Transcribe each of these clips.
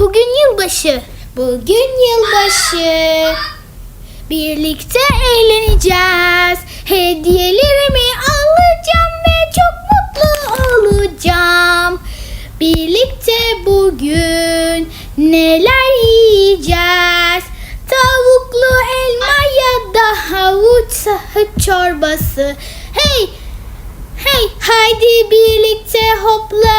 Bugün yılbaşı. Bugün yılbaşı. Birlikte eğleneceğiz. Hediyelerimi alacağım ve çok mutlu olacağım. Birlikte bugün neler yiyeceğiz? Tavuklu elma ya da havuç çorbası. Hey, hey, haydi birlikte hoplayıp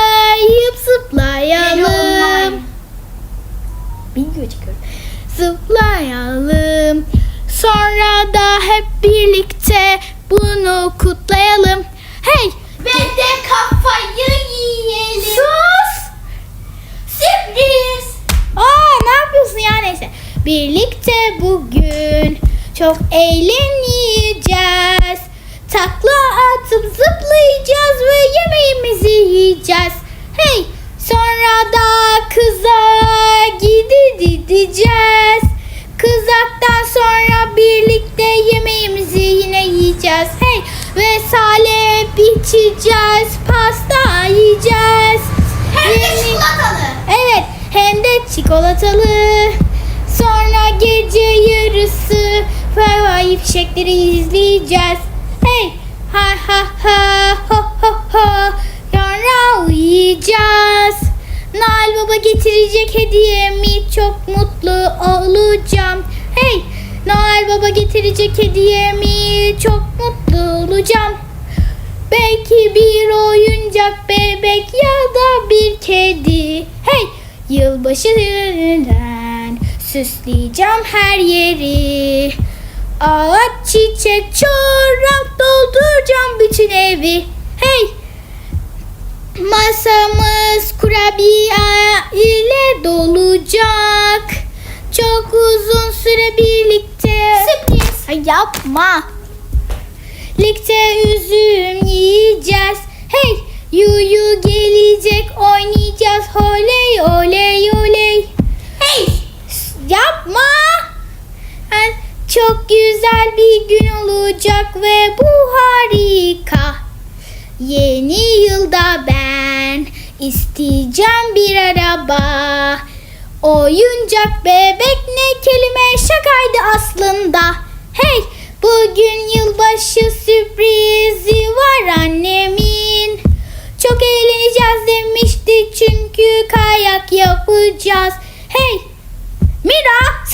Zıplayalım. Sonra da hep birlikte bunu kutlayalım. Hey! Ve de kafayı yiyelim. Sus! Sürpriz. Aa ne yapıyorsun ya neyse. Birlikte bugün çok eğleneceğiz. Takla atıp zıplayacağız yiyeceğiz. Hey! Ve salep içeceğiz. Pasta yiyeceğiz. Hem de Yeni- çikolatalı. Evet, hem de çikolatalı. Sonra gece yarısı havai fişekleri izleyeceğiz. Hey, ha ha ha, ho ho ho. Sonra uyuyacağız. Nail Baba getirecek hediyemi çok mutlu olacağım. Noel Baba getirecek hediyemi çok mutlu olacağım. Belki bir oyuncak bebek ya da bir kedi. Hey! Yılbaşından süsleyeceğim her yeri. Ağaç, çiçek, çorap dolduracağım bütün evi. Hey! Masamız kurabiye ile dolacak. Çok uzun süre birlikte. Yapma. Birlikte üzüm yiyeceğiz. Hey, yuyu gelecek oynayacağız. Oley oley oley. Hey. Yapma. Ha, Çok güzel bir gün olacak ve bu harika. Yeni yılda ben isteyeceğim bir araba. Oyuncak bebek ne kelime şakaydı aslında. Hey bugün yılbaşı sürprizi var annemin. Çok eğleneceğiz demişti çünkü kayak yapacağız. Hey Mira